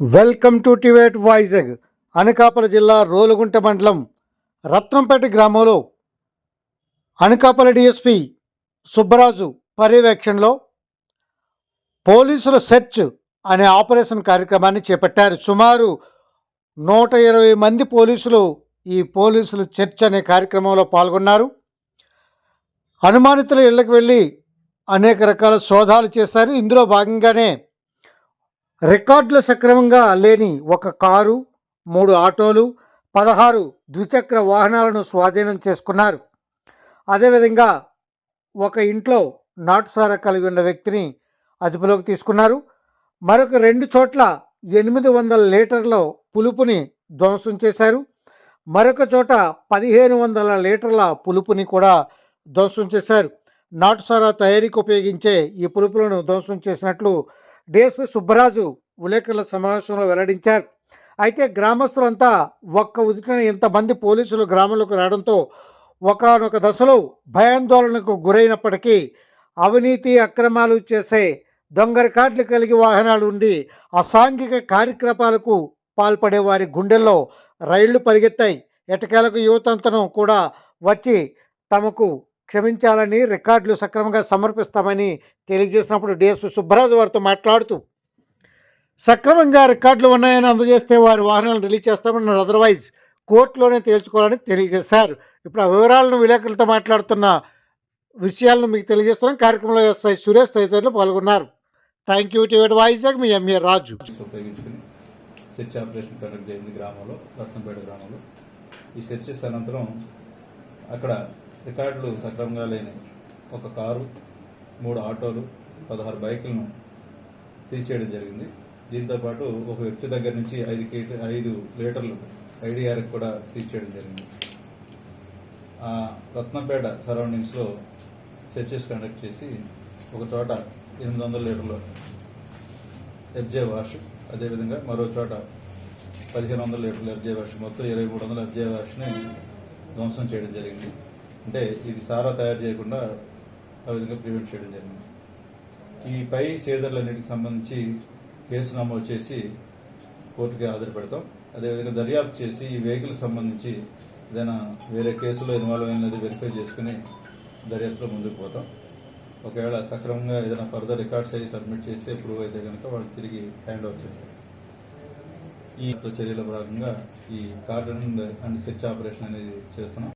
Welcome to టివేట్ వైజాగ్ అనకాపల్లి జిల్లా రోలుగుంట మండలం రత్నంపేట గ్రామంలో అనకాపల్లి డిఎస్పి సుబ్బరాజు పర్యవేక్షణలో పోలీసుల సెర్చ్ అనే ఆపరేషన్ కార్యక్రమాన్ని చేపట్టారు. సుమారు నూట ఇరవై మంది పోలీసులు ఈ పోలీసుల చర్చ్ అనే కార్యక్రమంలో పాల్గొన్నారు. అనుమానితుల ఇళ్ళకు వెళ్ళి అనేక రకాల సోదాలు చేశారు. ఇందులో భాగంగానే రికార్డులు సక్రమంగా లేని ఒక కారు మూడు ఆటోలు పదహారు ద్విచక్ర వాహనాలను స్వాధీనం చేసుకున్నారు. అదేవిధంగా ఒక ఇంట్లో నాటుసారా కలిగి ఉన్న వ్యక్తిని అదుపులోకి తీసుకున్నారు. మరొక రెండు చోట్ల ఎనిమిది వందల లీటర్ల పులుపుని ధ్వంసం చేశారు. మరొక చోట పదిహేను వందల లీటర్ల పులుపుని కూడా ధ్వంసం చేశారు. నాటుసారా తయారీకి ఉపయోగించే ఈ పులుపులను ధ్వంసం చేసినట్లు డిఎస్పి సుబ్బరాజు విలేకరుల సమావేశంలో వెల్లడించారు. అయితే గ్రామస్తులంతా ఒక్క ఉదిటిన ఇంతమంది పోలీసులు గ్రామంలోకి రావడంతో ఒకనొక దశలో భయాందోళనకు గురైనప్పటికీ అవినీతి అక్రమాలు చేసే దొంగ రికార్డులు కలిగి వాహనాలు ఉండి అసాంఘిక కార్యక్రమాలకు పాల్పడే వారి గుండెల్లో రైళ్ళు పరిగెత్తాయి. ఎటకేలకు యువతంతను కూడా వచ్చి తమకు క్షమించాలని రికార్డులు సక్రమంగా సమర్పిస్తామని తెలియజేసినప్పుడు డిఎస్పి సుబ్బరాజు వారితో మాట్లాడుతూ సక్రమంగా రికార్డులు ఉన్నాయని అందజేస్తే వారి వాహనాలను రిలీజ్ చేస్తామన్నారు అదర్వైజ్ కోర్టులోనే తేల్చుకోవాలని తెలియజేశారు. ఇప్పుడు ఆ వివరాలను విలేకరులతో మాట్లాడుతున్న విషయాలను మీకు తెలియజేస్తున్నాం. కార్యక్రమంలో ఎస్ఐ సురేష్ తదితరులు పాల్గొన్నారు. Thank you to Vizag. Me M A Raju. Search operation conduct చేసింది గ్రామంలో రత్నంపేట గ్రామంలో. ఈ సెర్చెస్ అనంతరం అక్కడ రికార్డులు సక్రమంగా లేని ఒక కారు మూడు ఆటోలు పదహారు బైకులను సీజ్ చేయడం జరిగింది. దీంతో పాటు ఒక వ్యక్తి దగ్గర నుంచి ఐదు కేట ఐదు లీటర్లు ఐడిఆర్ కూడా సీజ్ చేయడం జరిగింది. ఆ రత్నంపేట సరౌండింగ్స్లో సెర్చెస్ కండక్ట్ చేసి ఒక చోట ఎనిమిది వందల లీటర్లు ఎఫ్జే వాష్ అదేవిధంగా మరో చోట పదిహేను వందల లీటర్లు ఎఫ్జే వాష్ మొత్తం ఇరవై మూడు వందల ఎఫ్జే వాష్ని ధ్వంసం చేయడం జరిగింది. అంటే ఇది సారా తయారు చేయకుండా ఆ విధంగా ప్రివెంట్ చేయడం జరిగింది. ఈ పై సీజర్లన్నిటికి సంబంధించి కేసు నమోదు చేసి కోర్టుకి హాజరుపెడతాం అదేవిధంగా దర్యాప్తు చేసి ఈ వెహికల్ సంబంధించి ఏదైనా వేరే కేసులో ఇన్వాల్వ్ అయినది వెరిఫై చేసుకుని దర్యాప్తులో ముందుకు పోతాం. ఒకవేళ సక్రమంగా ఏదైనా ఫర్దర్ రికార్డ్స్ అయ్యి సబ్మిట్ చేస్తే ప్రూవ్ అయితే కనుక వాళ్ళు తిరిగి హ్యాండ్ ఓవర్ చేస్తారు. ఈ చర్యల భాగంగా ఈ కార్డన్ అండ్ సెర్చ్ ఆపరేషన్ అనేది చేస్తున్నాం.